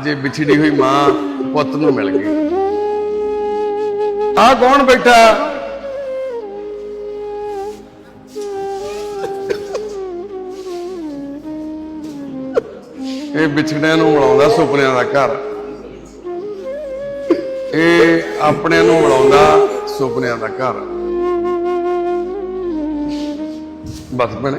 ਅੱਜ ਇਹ ਵਿਛੜੀ ਹੋਈ ਮਾਂ ਪੁੱਤ ਨੂੰ ਮਿਲ ਗਈ। ਆ ਕੌਣ ਬੈਠਾ? ਇਹ ਵਿਛੜਿਆਂ ਨੂੰ ਮਿਲਾਉਂਦਾ ਸੁਪਨਿਆਂ ਦਾ ਘਰ। ਇਹ ਆਪਣਿਆਂ ਨੂੰ ਮਿਲਾਉਂਦਾ ਸੁਪਨਿਆਂ ਦਾ ਘਰ। ਬਸ ਬਣੇ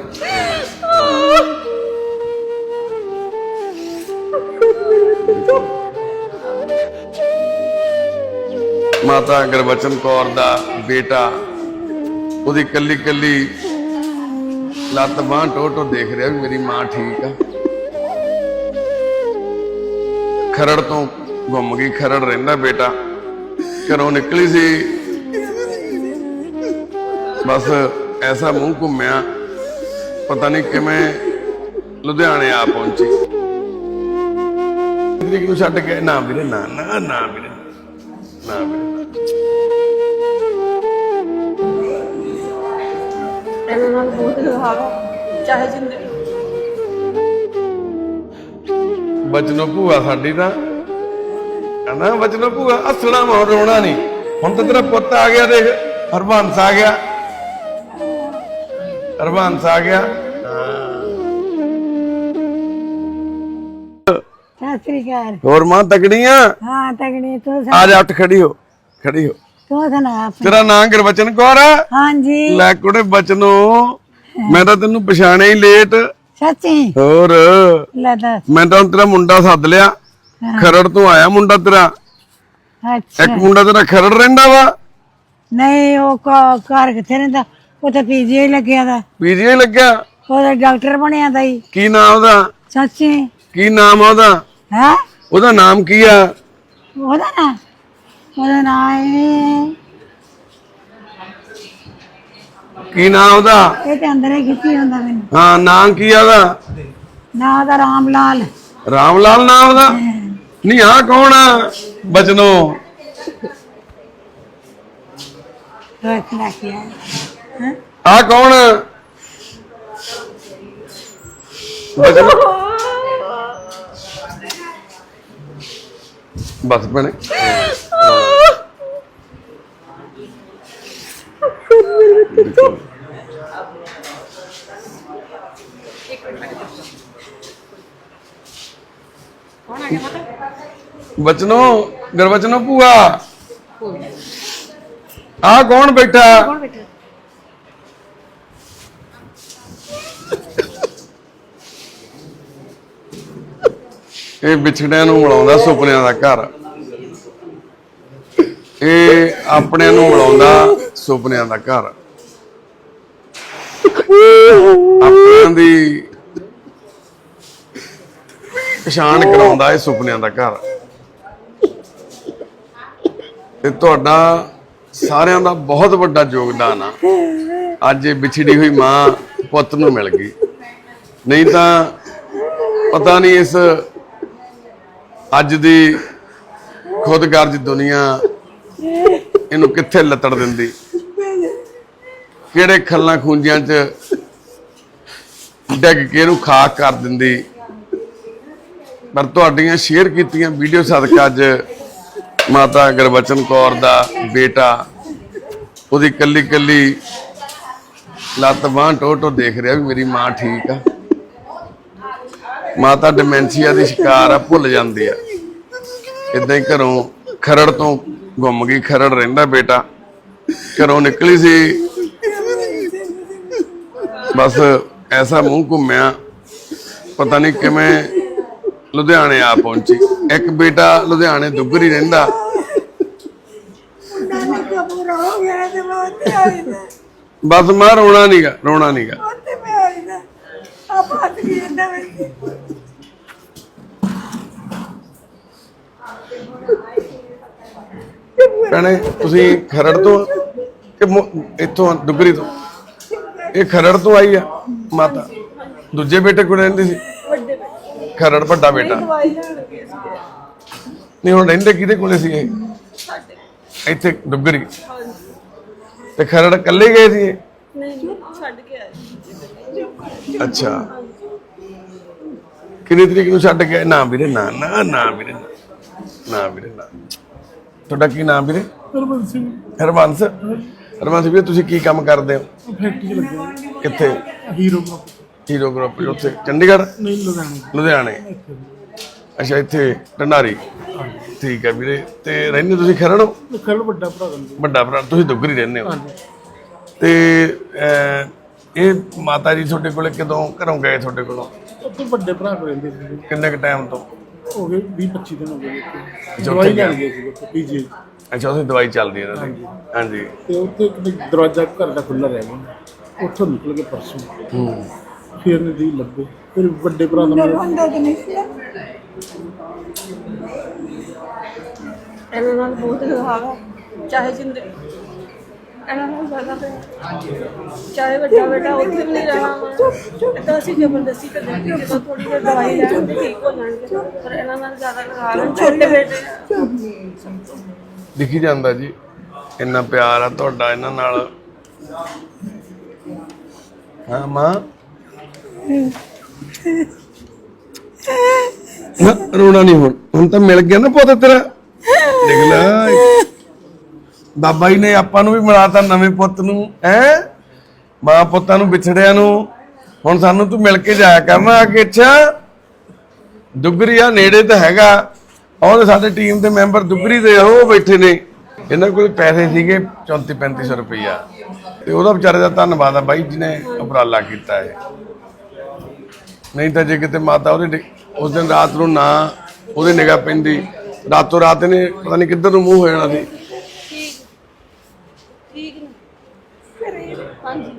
ਮਾਤਾ ਗੁਰਬਚਨ ਕੌਰ ਦਾ ਬੇਟਾ, ਉਹਦੀ ਕੱਲੀ ਕੱਲੀ ਲੱਤ ਬਾਂਹ ਟੋ ਟੋ ਦੇਖ ਰਿਹਾ ਵੀ ਮੇਰੀ ਮਾਂ ਠੀਕ ਆ। ਖਰੜ ਤੋਂ ਗੁੰਮ ਗਈ, ਖਰੜ ਰਹਿੰਦਾ ਬੇਟਾ। ਘਰੋਂ ਨਿਕਲੀ ਸੀ। ਬਸ ਐਸਾ ਮੂੰਹ ਘੁੰਮਿਆ, ਪਤਾ ਨਹੀਂ ਕਿਵੇਂ ਲੁਧਿਆਣੇ ਆ ਪਹੁੰਚੀ। ਤਰੀਕ ਨੂੰ ਛੱਡ ਕੇ, ਨਾ ਵੀਰੇ, ਨਾ ਨਾ ਨਾ ਵੀਰੇ। ਇਹਨਾਂ ਨਾਲ ਬਹੁਤ ਲਗਾਵਾ ਚਾਹੇ ਜ਼ਿੰਦਗੀ ਬਚਨੋ ਭੂਆ ਸਾਡੀ ਤਾਂ। ਕਹਿੰਦਾ ਬਚਨੋ ਭੂਆ ਅਸਣਾ ਮੋਰ ਰੋਣਾ ਨਹੀਂ। ਹੁਣ ਤਾਂ ਤੇਰਾ ਪੁੱਤ ਆ ਗਿਆ ਦੇਖ ਹਰਬੰਸ ਆ ਗਿਆ। ਹਰਬੰਸ ਆ ਗਿਆ। ਸਤਿ ਸ੍ਰੀ ਅਕਾਲ। ਹੋਰ ਮਾਂ ਤਕੜੀਆਂ ਹਾਂ ਤਗੜੀ ਤੂੰ ਆ ਜਾ ਉੱਠ ਖੜੀ ਹੋ ਖੜੀ ਹੋ। ਸੁਣਾ। ਤੇਰਾ ਨਾਂ ਗੁਰਬਚਨ ਕੌਰ ਆ? ਹਾਂਜੀ। ਲੈ ਕੁੜੇ ਬਚਨੋ ਮੈਂ ਤਾਂ ਤੈਨੂੰ ਪਛਾਣਿਆ ਹੀ ਲੇਟ। ਸੱਚੀ? ਹੋਰ ਲੈ ਦੱਸ। ਮੈਂ ਤਾਂ ਹੁਣ ਤੇਰਾ ਮੁੰਡਾ ਸੱਦ ਲਿਆ। ਖਰੜ ਤੋਂ ਆਇਆ ਮੁੰਡਾ ਤੇਰਾ। ਅੱਛਾ। ਇੱਕ ਮੁੰਡਾ ਤੇਰਾ ਖਰੜ ਰਹਿੰਦਾ ਵਾ। ਨਹੀਂ ਉਹ ਘਰ ਕਿੱਥੇ ਰਹਿੰਦਾ? ਉਹ ਤਾਂ ਪੀਜੀਆਈ ਲੱਗਿਆ ਦਾ। ਪੀਜੀਆਈ ਲੱਗਿਆ? ਉਹਦਾ ਡਾਕਟਰ ਬਣਿਆ ਦਾ ਹੀ ਕੀ ਨਾਮ ਉਹਦਾ? ਸੱਚੀ? ਕੀ ਨਾਮ ਆ ਉਹਦਾ? ਹੈ? ਉਹਦਾ ਨਾਮ ਕੀ ਆ? ਉਹਦਾ ਨਾ? ਉਹਦਾ ਨਾਂ ਕੀ ਨਾਮ ਉਹਦਾ? ਇਹ ਤੇ ਅੰਦਰ ਹੀ ਖਿੱਚੀ ਹੁੰਦਾ ਮੈਨੂੰ। ਹਾਂ ਨਾਮ ਕੀ ਆ ਉਹਦਾ? ਨਾਂ ਉਹਦਾ ਰਾਮ ਲਾਲ। ਰਾਮ ਲਾਲ ਨਾਮ ਉਹਦਾ? ਨਹੀਂ ਆ ਕੌਣ ਆ? ਬਚਨੋ। ਰੱਖ ਹੈ? ਆ ਕੌਣ? ਬਚਨੋ। ਬਸ ਬਣੇ ਕੌਣ ਆ ਗਿਆ ਪਤਾ ਬਚਨੋ ਗਰਬਚਨੋ ਭੂਆ ਆ ਕੌਣ ਬੈਠਾ ਕੌਣ ਬੈਠਾ ਇਹ ਵਿਛੜਿਆਂ ਨੂੰ ਮਿਲਾਉਂਦਾ ਸੁਪਨਿਆਂ ਦਾ ਘਰ ਇਹ ਆਪਣਿਆਂ ਨੂੰ ਮਿਲਾਉਂਦਾ ਸੁਪਨਿਆਂ ਦਾ ਘਰ। ਆਪਣਿਆਂ ਦੀ ਪਛਾਣ ਕਰਾਉਂਦਾ ਇਹ ਸੁਪਨਿਆਂ ਦਾ ਘਰ। ਤੇ ਤੁਹਾਡਾ ਸਾਰਿਆਂ ਦਾ ਬਹੁਤ ਵੱਡਾ ਯੋਗਦਾਨ ਆ। ਅੱਜ ਇਹ ਵਿਛੜੀ ਹੋਈ ਮਾਂ ਪੁੱਤ ਨੂੰ ਮਿਲ ਗਈ। ਨਹੀਂ ਤਾਂ ਪਤਾ ਨਹੀਂ ਇਸ ਅੱਜ ਦੀ ਖੁਦਗਰਜ ਦੁਨੀਆ ਇਹਨੂੰ ਕਿੱਥੇ ਲੱਤੜ ਦਿੰਦੀ? ਕਿਹੜੇ ਖੱਲਾਂ ਖੂੰਜਿਆਂ 'ਚ ਡਿੱਗ ਕੇ ਇਹਨੂੰ ਖਾਕ ਕਰ ਦਿੰਦੀ? ਪਰ ਤੁਹਾਡੀਆਂ ਸ਼ੇਅਰ ਕੀਤੀਆਂ ਵੀਡੀਓ ਸਦਕਾ ਅੱਜ ਮਾਤਾ ਗੁਰਬਚਨ ਕੌਰ ਦਾ ਬੇਟਾ ਉਹਦੀ ਕੱਲੀ ਕੱਲੀ ਲੱਤ ਬਾਂਹ ਟੋ ਟੋ ਦੇਖ ਰਿਹਾ ਵੀ ਮੇਰੀ ਮਾਂ ਠੀਕ ਆ। ਮਾਤਾ ਡਿਮੈਂਸ਼ੀਆ ਦੀ ਸ਼ਿਕਾਰ ਆ, ਭੁੱਲ ਜਾਂਦੀ ਆ। ਇਦਾਂ ਹੀ ਘਰੋਂ ਖਰੜ ਤੋਂ ਗੁੰਮ ਗਈ ਖਰੜ ਰਹਿੰਦਾ ਬੇਟਾ। ਘਰੋਂ ਨਿਕਲੀ ਸੀ। ਬਸ ਐਸਾ ਮੂੰਹ ਘੁੰਮਿਆ। ਪਤਾ ਨਹੀਂ ਕਿਵੇਂ ਲੁਧਿਆਣੇ ਆ ਪਹੁੰਚੀ। ਇੱਕ ਬੇਟਾ ਲੁਧਿਆਣੇ ਦੁੱਗਰੀ ਰਹਿੰਦਾ। ਬਸ ਮੈਂ ਰੋਣਾ ਨਹੀਂਗਾ ਰੋਣਾ ਨਹੀਂਗਾ ਆ ਬਾਤ ਕੀ ਜਾਂਦਾ ਵਿੱਚ ਭੈਣੇ, ਤੁਸੀਂ ਖਰੜ ਤੋਂ ਕਿ ਮੁ- ਇੱਥੋਂ ਦੁੱਗਰੀ ਤੋਂ। ਇਹ ਖਰੜ ਤੋਂ ਆਈ ਆ, ਮਾਤਾ। ਦੂਜੇ ਬੇਟੇ ਕੋਲ ਰਹਿੰਦੀ ਸੀ। ਵੱਡੇ ਬੈਠੇ ਖਰੜ ਵੱਡਾ ਬੇਟਾ। ਦਵਾਈ ਲੈਣ ਲੱਗੇ ਸੀ ਨਹੀਂ, ਹੁਣ ਰਹਿੰਦੇ ਕਿਹਦੇ ਕੋਲੇ ਸੀ ਇਹ? ਸਾਡੇ ਇੱਥੇ ਦੁੱਗਰੀ ਹਾਂਜੀ ਤੇ ਖਰੜ ਇਕੱਲੇ ਗਏ ਸੀ ਇਹ? ਨਹੀਂ ਨਹੀਂ ਛੱਡ ਕੇ ਆਏ ਅੱਛਾ। ਕਿੰਨੀ ਤਰੀਕ ਨੂੰ ਛੱਡ ਕੇ ਆਏ? ਨਾ ਵੀਰੇ, ਨਾ ਨਾ ਨਾ ਵੀਰੇ, ਨਾ। ਨਾ ਵੀਰੇ, ਨਾ। ਤੁਹਾਡਾ ਕੀ ਨਾਮ ਵੀਰੇ? ਹਰਬੰਸ ਸਿੰਘ। ਹਰਬੰਸ ਹਰਬੰਸ ਵੀਰੇ ਤੁਸੀਂ ਕੀ ਕੰਮ ਕਰਦੇ ਹੋ? ਫੈਕਟਰੀ ਲੱਗੇ। ਕਿੱਥੇ? ਹੀਰੋ ਗਰੁੱਪ ਹੀਰੋ ਗਰੁੱਪ ਉੱਥੇ ਚੰਡੀਗੜ੍ਹ? ਨਹੀਂ ਲੁਧਿਆਣੇ। ਲੁਧਿਆਣੇ। ਅੱਛਾ ਇੱਥੇ ਢੰਡਾਰੀ ਠੀਕ ਹੈ ਵੀਰੇ ਤੇ ਰਹਿੰਦੇ ਤੁਸੀਂ ਖਰੜ? ਹੋ ਖੜ ਵੱਡਾ ਭਰਾ ਵੱਡਾ ਭਰਾ ਤੁਸੀਂ ਦੁੱਗਰੀ ਰਹਿੰਦੇ ਹੋ। ਤੇ ਇਹ ਮਾਤਾ ਜੀ ਤੁਹਾਡੇ ਕੋਲੇ ਕਦੋਂ ਘਰੋਂ ਗਏ ਤੁਹਾਡੇ ਕੋਲੋਂ? ਉੱਥੇ ਵੱਡੇ ਭਰਾ ਕੋਲ ਰਹਿੰਦੇ ਸੀ। ਕਿੰਨੇ ਕ ਟਾਈਮ ਤੋਂ? ਹੋ ਗਏ 20 25 ਦਿਨ ਹੋ ਗਏ ਉੱਥੇ ਦਵਾਈ ਲੈਣ ਗਏ ਸੀ ਉੱਥੇ ਪੀਜੀ ਅੱਛਾ ਉੱਥੇ ਦਵਾਈ ਚੱਲਦੀ ਹੈ ਇਹਨਾਂ ਦੀ ਹਾਂਜੀ। ਤੇ ਉੱਥੇ ਇੱਕ ਦਿਨ ਦਰਵਾਜ਼ਾ ਘਰ ਦਾ ਖੁੱਲਾ ਰਹਿ ਗਿਆ। ਉੱਥੋਂ ਨਿਕਲ ਕੇ ਪਰਸੋਂ। ਹੂੰ। ਫਿਰ ਨਦੀ ਲੱਭੇ। ਫਿਰ ਵੱਡੇ ਭਰਾ ਦਾ ਬੰਦਾ ਕਿ ਨਹੀਂ ਸੀ। ਇਹਨਾਂ ਨਾਲ ਬਹੁਤ ਲਗਾਵ ਹੈ। ਚਾਹੇ ਜ਼ਿੰਦਗੀ ਇਹਨਾਂ ਨਾਲ ਜ਼ਿਆਦਾ ਤੇ ਚਾਹੇ ਵੱਡਾ ਬੇਟਾ ਉੱਥੇ ਵੀ ਨਹੀਂ ਰਹਾ ਮੈਂ ਤਾਂ ਅਸੀਂ ਜ਼ਬਰਦਸਤੀ ਤੇ ਦਿੱਤੀ ਜਦੋਂ ਥੋੜੀ ਦੇਰ ਦਵਾਈ ਲੈਣ ਤੇ ਠੀਕ ਹੋ ਜਾਣਗੇ। ਪਰ ਇਹਨਾਂ ਨਾਲ ਜ਼ਿਆਦਾ ਲਗਾਵ ਹੈ ਛੋਟੇ ਬੇਟੇ ਦਿਖੀ ਜਾਂਦਾ ਜੀ, ਇੰਨਾ ਪਿਆਰ ਆ ਤੁਹਾਡਾ ਇਹਨਾਂ ਨਾਲ। ਹਾਂ, ਮਾਂ। ਨਾ, ਰੋਣਾ ਨਹੀਂ ਹੁਣ। ਹੁਣ ਤਾਂ ਮਿਲ ਗਿਆ ਨਾ ਪੁੱਤ ਤੇਰਾ। ਦੇਖ ਲੈ। ਬਾਬਾ ਜੀ ਨੇ ਆਪਾਂ ਨੂੰ ਵੀ ਮਿਲਾਤਾ ਨਵੇਂ ਪੁੱਤ ਨੂੰ, ਹੈ? ਮਾਂ ਪੁੱਤਾਂ ਨੂੰ, ਵਿਛੜਿਆਂ ਨੂੰ। ਹੁਣ ਸਾਨੂੰ ਤੂੰ ਮਿਲ ਕੇ ਜਾਇਆ ਕਰਨਾ ਆ ਕੇ, ਅੱਛਾ? ਦੁੱਗਰੀ ਨੇੜੇ ਤਾਂ ਹੈਗਾ। ਔਰ ਸਾਡੇ ਟੀਮ ਦੇ ਮੈਂਬਰ ਦੁੱਗਰੀ ਦੇ ਉਹ ਬੈਠੇ ਨੇ। ਇਹਨਾਂ ਕੋਲ ਪੈਸੇ ਸੀਗੇ 34 3500 ਰੁਪਈਆ। ਤੇ ਉਹਦਾ ਵਿਚਾਰੇ ਦਾ ਧੰਨਵਾਦ ਆ ਬਾਈ ਜੀ ਨੇ ਉਪਰਾਲਾ ਕੀਤਾ ਹੈ। ਨਹੀਂ ਤਾਂ ਜੇ ਕਿਤੇ ਮਾਤਾ ਉਹਦੇ ਉਸ ਦਿਨ ਰਾਤ ਨੂੰ ਨਾ ਉਹਦੇ ਨਿਗਾਹ ਪੈਂਦੀ। ਰਾਤੋਂ ਰਾਤ ਨੇ ਪਤਾ ਨਹੀਂ ਕਿੱਧਰ ਨੂੰ ਮੂੰਹ ਹੋ ਜਾਣਾ ਸੀ ਠੀਕ ਠੀਕ ਨੇ ਹਾਂਜੀ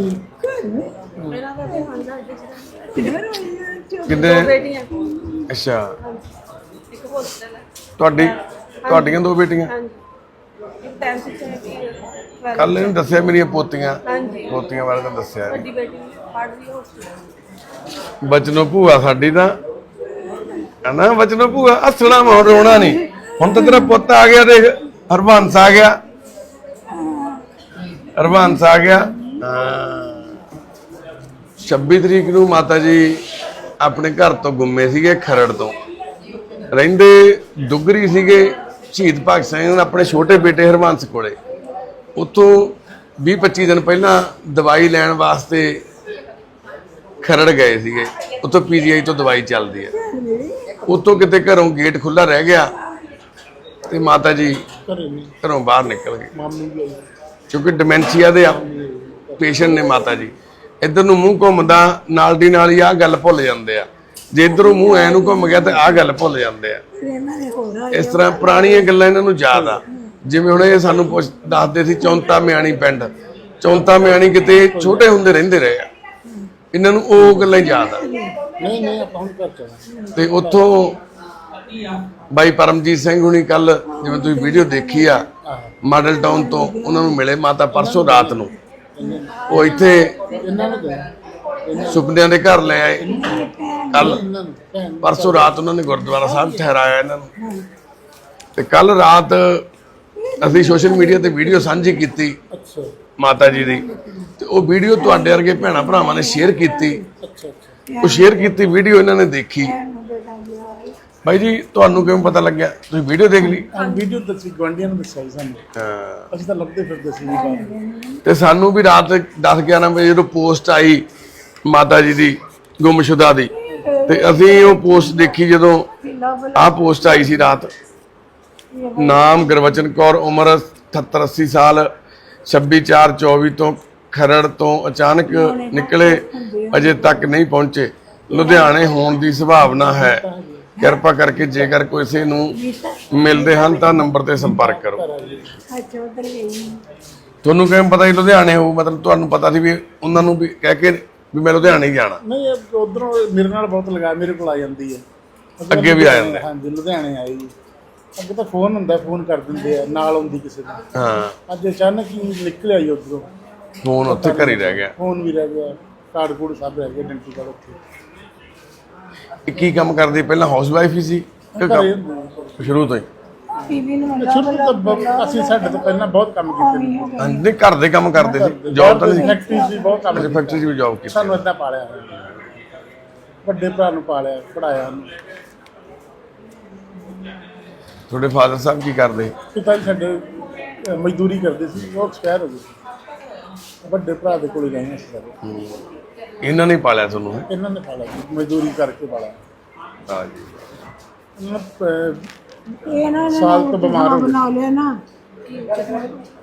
ਮੇਰਾ ਤਾਂ ਤੇ ਹਾਂਦਾ ਕਿੰਨੇ ਬੇਟੀਆਂ ਅੱਛਾ। ਇੱਕ ਹੋਸਟਲ ਹੈ ਤੁਹਾਡੀ ਤੁਹਾਡੀਆਂ ਦੋ ਬੇਟੀਆਂ? ਹਾਂਜੀ ਇੱਕ ਟਾਈਮ ਸਿਕਸ ਹੈ ਕਿ ਕੱਲ ਇਹਨੂੰ ਦੱਸਿਆ ਮੇਰੀਆਂ ਪੋਤੀਆਂ ਹਾਂਜੀ ਪੋਤੀਆਂ। ਬਾਰੇ ਤਾਂ ਦੱਸਿਆ ਨੀ। ਵੱਡੀ ਬੇਟੀ ਪੜ੍ਹ ਹੋਸਟਲ ਬਚਨੋ ਭੂਆ ਸਾਡੀ ਤਾਂ। ਹਨਾ, ਬਚਨੋ ਭੂਆ? ਹੱਸਣਾ ਵਾ ਰੋਣਾ ਨਹੀਂ। ਹੁਣ ਤਾਂ ਤੇਰਾ ਪੁੱਤ ਆ ਗਿਆ, ਦੇਖ। ਹਰਬੰਸ ਆ ਗਿਆ। ਹਰਬੰਸ ਆ ਗਿਆ। 26 ਤਰੀਕ ਨੂੰ ਮਾਤਾ ਜੀ ਆਪਣੇ ਘਰ ਤੋਂ ਗੁੰਮੇ ਸੀਗੇ ਖਰੜ ਤੋਂ। ਰਹਿੰਦੇ ਦੁੱਗਰੀ ਸੀਗੇ ਸ਼ਹੀਦ ਭਗਤ ਸਿੰਘ ਆਪਣੇ ਛੋਟੇ ਬੇਟੇ ਹਰਬੰਸ ਕੋਲੇ। ਉੱਥੋਂ 20 25 ਦਿਨ ਪਹਿਲਾਂ ਦਵਾਈ ਲੈਣ ਵਾਸਤੇ ਖਰੜ ਗਏ ਸੀਗੇ। ਉੱਥੋਂ ਪੀਜੀਆਈ ਤੋਂ ਦਵਾਈ ਚੱਲਦੀ ਹੈ। ਉੱਥੋਂ ਕਿਤੇ ਘਰੋਂ ਗੇਟ ਖੁੱਲਾ ਰਹਿ ਗਿਆ ਤੇ ਮਾਤਾ ਜੀ ਘਰੇ ਬਾਹਰ ਨਿਕਲ ਗਏ। ਕਿਉਂਕਿ ਡਿਮੈਂਸ਼ੀਆ ਦੇ ਪੇਸ਼ੈਂਟ ਨੇ ਮਾਤਾ ਜੀ। ਇੱਧਰ ਨੂੰ ਮੂੰਹ ਘੁੰਮਦਾ ਨਾਲ ਦੀ ਨਾਲ ਹੀ ਆਹ ਗੱਲ ਭੁੱਲ ਜਾਂਦੇ ਆ। ਜੇ ਇੱਧਰੋਂ ਮੂੰਹ ਐ ਨੂੰ ਘੁੰਮ ਗਿਆ ਤੇ ਆਹ ਗੱਲ ਭੁੱਲ ਜਾਂਦੇ ਆ। ਇਸ ਤਰ੍ਹਾਂ ਪੁਰਾਣੀਆਂ ਗੱਲਾਂ ਇਹਨਾਂ ਨੂੰ ਯਾਦ ਆ। ਜਿਵੇਂ ਹੁਣ ਇਹ ਸਾਨੂੰ ਪੁੱਛ ਦੱਸਦੇ ਸੀ ਚੌਂਤਾ ਮਿਆਣੀ ਪਿੰਡ। ਚੌਂਤਾ ਮਿਆਣੀ ਕਿਤੇ ਛੋਟੇ ਹੁੰਦੇ ਰਹਿੰਦੇ ਰਹੇ ਆ। ਇਹਨਾਂ ਨੂੰ ਉਹ ਗੱਲਾਂ ਹੀ ਯਾਦ ਆ। ਨਹੀਂ ਨਹੀਂ ਆਪਾਂ ਹੁਣ ਘਰ ਚਲਾ ਤੇ ਉੱਥੋਂ ਬਾਈ ਪਰਮਜੀਤ ਸਿੰਘ ਹੁਣੀ ਕੱਲ ਜਿਵੇਂ ਤੁਸੀਂ ਵੀਡੀਓ ਦੇਖੀ ਆ ਮਾਡਲ ਟਾਊਨ ਤੋਂ ਉਹਨਾਂ ਨੂੰ ਮਿਲੇ ਮਾਤਾ ਪਰਸੋਂ ਰਾਤ ਨੂੰ। ਉਹ ਇੱਥੇ ਸੁਪਨਿਆਂ ਦੇ ਘਰ ਲੈ ਆਏ। ਕੱਲ ਪਰਸੋਂ ਰਾਤ ਉਹਨਾਂ ਨੇ ਗੁਰਦੁਆਰਾ ਸਾਹਿਬ ਠਹਿਰਾਇਆ ਇਹਨਾਂ ਨੂੰ। ਤੇ ਕੱਲ ਰਾਤ ਅਸੀਂ ਸੋਸ਼ਲ ਮੀਡੀਆ ਤੇ ਵੀਡੀਓ ਸਾਂਝੀ ਕੀਤੀ ਮਾਤਾ ਜੀ ਦੀ। ਤੇ ਉਹ ਵੀਡੀਓ ਤੁਹਾਡੇ ਵਰਗੇ ਭੈਣਾ ਭਰਾਵਾਂ ਨੇ ਸ਼ੇਅਰ ਕੀਤੀ। ਉਹ ਸ਼ੇਅਰ ਕੀਤੀ, ਵੀਡੀਓ ਇਹਨਾਂ ਨੇ ਦੇਖੀ। ਬਾਈ ਜੀ ਤੁਹਾਨੂੰ ਕਿਵੇਂ ਪਤਾ ਲੱਗਿਆ? ਤੁਸੀਂ ਵੀਡੀਓ ਦੇਖ ਲਈ? ਵੀਡੀਓ ਦੱਸੀ ਗਵਾਂਡੀਆਂ ਨੂੰ ਦੱਸਿਆ ਸੀ ਸਾਨੂੰ। ਹਾਂ। ਅਸੀਂ ਤਾਂ ਲੱਭਦੇ ਫਿਰਦੇ ਸੀ ਜੀ ਬਾਹਰ। ਤੇ ਸਾਨੂੰ ਵੀ ਰਾਤ 10 11 ਵਜੇ ਜਦੋਂ ਪੋਸਟ ਆਈ ਮਾਤਾ ਜੀ ਦੀ ਗੁੰਮਸ਼ੁਦਾ ਦੀ ਤੇ ਅਸੀਂ ਉਹ ਪੋਸਟ ਦੇਖੀ ਜਦੋਂ ਆਹ ਪੋਸਟ ਆਈ ਸੀ ਰਾਤ। ਨਾਮ ਗੁਰਵਚਨ ਕੌਰ ਉਮਰ 78 80 ਸਾਲ 26 4 24 ਤੋਂ ਖਰੜ ਤੋਂ ਅਚਾਨਕ ਨਿਕਲੇ ਅਜੇ ਤੱਕ ਨਹੀਂ ਪਹੁੰਚੇ। ਲੁਧਿਆਣੇ ਹੋਣ ਦੀ ਸੰਭਾਵਨਾ ਹੈ। ਕਿਰਪਾ ਕਰਕੇ ਜੇਕਰ ਕਿਸੇ ਨੂੰ ਮਿਲਦੇ ਹਨ ਤਾਂ ਨੰਬਰ ਤੇ ਸੰਪਰਕ ਕਰੋ। ਅੱਛਾ ਉਧਰ ਗਈ ਤੁਹਾਨੂੰ ਕਿਵੇਂ ਪਤਾ ਸੀ ਲੁਧਿਆਣੇ ਹੋਊ? ਮਤਲਬ ਤੁਹਾਨੂੰ ਪਤਾ ਸੀ ਵੀ ਉਹਨਾਂ ਨੂੰ ਵੀ ਕਹਿ ਕੇ ਵੀ ਮੈਂ ਲੁਧਿਆਣੇ ਹੀ ਜਾਣਾ। ਨਹੀਂ ਉਧਰੋਂ ਮੇਰੇ ਨਾਲ ਬਹੁਤ ਲਗਾ ਮੇਰੇ ਕੋਲ ਆ ਜਾਂਦੀ ਹੈ। ਅੱਗੇ ਵੀ ਆ ਜਾਂਦੇ। ਹਾਂਜੀ ਲੁਧਿਆਣੇ ਆਈ। ਅੱਗੇ ਤਾਂ ਫੋਨ ਹੁੰਦਾ ਫੋਨ ਕਰ ਦਿੰਦੇ ਆ ਨਾਲ ਆਉਂਦੀ ਕਿਸੇ ਦਾ ਹਾਂ। ਅੱਜ ਅਚਾਨਕ ਹੀ ਨਿਕਲ ਆਈ ਉਧਰੋਂ। ਫੋਨ ਉੱਥੇ ਘਰ ਹੀ ਰਹਿ ਗਿਆ। ਫੋਨ ਵੀ ਰਹਿ ਗਿਆ ਕਾਰਡ ਕੂਡ ਸਭ ਰਹਿ ਗਿਆ ਡੈਂਟੀ ਕਾਰਡ ਉੱਥੇ। ਕੀ ਕੰਮ ਕਰਦੀ? ਪਹਿਲਾਂ ਹਾਊਸ ਵਾਈਫ ਹੀ ਸੀ ਕਿ ਘਰੇ ਕੰਮ? ਹੁੰਦੀ ਸੀ। ਸ਼ੁਰੂ ਤੋਂ ਹੀ। ਬੀਬੀ ਨੂੰ ਮੰਗਾ ਸ਼ੁਰੂ ਤੋਂ ਬ- ਅਸੀਂ ਸਾਡੇ ਤੋਂ ਪਹਿਲਾਂ ਬਹੁਤ ਕੰਮ ਕੀਤੇ ਨੇ। ਹਾਂਜੀ, ਨਹੀਂ ਘਰ ਦੇ ਕੰਮ ਕਰਦੇ ਸੀ। ਜੌਬ ਤਾਂ ਨਹੀਂ ਫੈਕਟਰੀ ਵੀ ਬਹੁਤ ਕੰਮ ਅਜੇ ਕੀਤਾ। ਫੈਕਟਰੀ 'ਚ ਵੀ ਜੌਬ ਕੀਤੀ। ਸਾਨੂੰ ਏਦਾਂ ਪਾਲਿਆ ਵੱਡੇ ਭਰਾ ਨੂੰ ਪਾਲਿਆ ਪੜਾਇਆ ਤੁਹਾਡੇ ਫਾਦਰ ਸਾਹਿਬ ਕੀ ਕਰਦੇ? ਪਿਤਾ ਜੀ ਸਾਡੇ ਅਹ, ਮਜ਼ਦੂਰੀ ਕਰਦੇ ਸੀ ਉਹ ਐਕਸਪਾਇਰ ਹੋ ਗਏ ਸੀ। ਵੱਡੇ ਭਰਾ ਦੇ ਕੋਲ ਗਏ ਅਸੀਂ ਸਾਰੇ। ਇਹਨਾਂ ਨੇ ਪਾਲਿਆ ਤੁਹਾਨੂੰ? ਹੈਂ? ਇਹਨਾਂ ਨੇ ਪਾਲਿਆ ਜੀ, ਮਜ਼ਦੂਰੀ ਕਰਕੇ ਪਾਲਿਆ। ਹਾਂਜੀ ਇਹਨਾਂ ਨੂੰ, ਅਹ, ਇਹਨਾਂ ਨੇ ਸਾਲ ਤੋਂ ਬਿਮਾਰ ਹੋ ਗਏ। ਬਣਾ ਲਿਆ ਨਾ।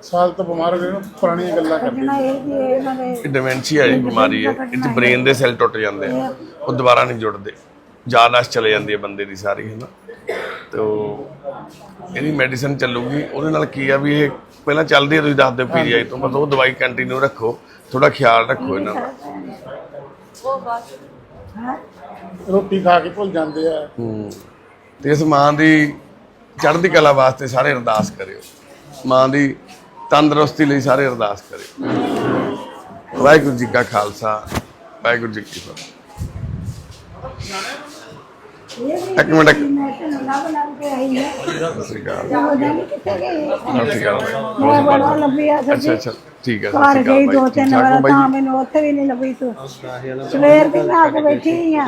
ਸਾਲ ਤੋਂ ਬਿਮਾਰ ਹੋ ਗਏ ਨਾ, ਪੁਰਾਣੀਆਂ ਗੱਲਾਂ ਕਰਦੇ ਨਾ ਇਹ ਵੀ ਇਹਨਾਂ ਦੇ ਇਹ ਡਿਮੈਂਸ਼ੀਆ ਦੀ ਬਿਮਾਰੀ ਹੈ ਇਹ 'ਚ ਬ੍ਰੇਨ ਦੇ ਸੈੱਲ ਟੁੱਟ ਜਾਂਦੇ ਆ। ਉਹ ਦੁਬਾਰਾ ਨਹੀਂ ਜੁੜਦੇ। ਯਾਦਾਸ਼ਤ ਚਲੇ ਜਾਂਦੀ ਹੈ ਬੰਦੇ ਦੀ ਸਾਰੀ ਹੈ ਨਾ? ਤੋ ਇਹਦੀ ਮੈਡੀਸਨ ਚੱਲੂਗੀ। ਉਹਦੇ ਨਾਲ ਕੀ ਆ ਵੀ ਇਹ ਪਹਿਲਾਂ ਚੱਲਦੀ ਹੈ ਤੁਸੀਂ ਦੱਸ ਦਿਓ ਪੀਜੀਆਈ ਤੋਂ ਬਸ ਉਹ ਦਵਾਈ ਕੰਟੀਨਿਊ ਰੱਖੋ। ਥੋੜਾ ਖਿਆਲ ਰੱਖੋ ਇਹਨਾਂ ਦਾ। ਉਹ ਬਸ ਰੋਟੀ ਖਾ ਕੇ ਭੁੱਲ ਜਾਂਦੇ ਆ। ਹੂੰ। ਤੇ ਇਸ ਮਾਂ ਦੀ ਚੜ੍ਹਦੀ ਕਲਾ ਵਾਸਤੇ ਸਾਰੇ ਅਰਦਾਸ ਕਰਿਓ। ਮਾਂ ਦੀ ਤੰਦਰੁਸਤੀ ਲਈ ਸਾਰੇ ਅਰਦਾਸ ਕਰਿਓ। ਵਾਹਿਗੁਰੂ ਜੀ ਕਾ ਖਾਲਸਾ ਵਾਹਿਗੁਰੂ ਜੀ ਕੀ ਫਤਿਹ। ਇੱਕ ਮਿੰਟ। ਇੱਕ ਮੈਂ ਤੇ ਲੱਭ ਲੱਭ ਕੇ ਆਈ ਹੈ। ਸਤਿ ਸ਼੍ਰੀ ਅਕਾਲ। ਉਹ ਜਾਨੀ ਕਿੱਥੇ ਗਈ ਸਤਿ ਸ਼੍ਰੀ ਅਕਾਲ ਮੈਂ ਬੜਾ ਲੱਭੀ ਆ ਅੱਛਾ ਸੱਚੀ ਅੱਛਾ ਠੀਕ ਹੈ ਸਤਿ ਘਰ ਸ਼੍ਰੀ ਗਈ ਅਕਾਲ ਦੋ ਬਾਈ ਠੀਕ ਤਿੰਨ ਠਾਕ ਵਾਰ ਹੋ ਬਾਈ? ਤਾਂ ਮੈਨੂੰ ਉੱਥੇ ਵੀ ਨਹੀਂ ਲੱਭੀ ਤੂੰ। ਸਵੇਰ ਦੀ ਮੈਂ ਆ ਕੇ ਬੈਠੀ ਆ।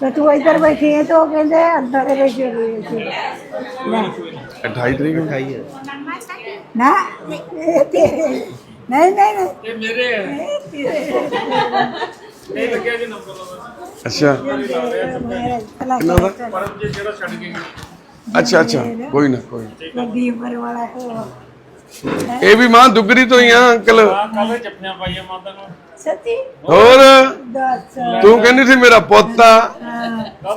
ਤੇ ਤੂੰ ਇੱਧਰ ਬੈਠੀ ਹੈ ਤੇ ਉਹ ਕਹਿੰਦੇ ਅੰਦਰ ਬੈਠੀ ਹੋਈ ਸੀ ਲੈ। 28 ਤਰੀਕ ਨੂੰ? ਨਾ ਇਹ ਤੇਰੇ ਨਹੀਂ ਨਹੀਂ ਨਹੀਂ। ਇਹ ਮੇਰੇ ਅੱਛਾ ਮੇਰੇ ਕਲਾ ਕਿੰਨਾ ਦਾ ਅੱਛਾ। ਅੱਛਾ ਕੋਈ ਨਾ ਕੋਈ ਨਾ। ਲੱਗੀ ਪਰ ਵਾਲਾ ਉਹ। ਇਹ ਵੀ ਮਾਂ ਦੁਗਰੀ ਤੋਂ ਹੀ ਆ ਅੰਕਲ। ਸੱਚੀ? ਹੋਰ? ਦੱਸ। ਤੂੰ ਕਹਿੰਦੀ ਸੀ ਮੇਰਾ ਪੁੱਤ। ਆ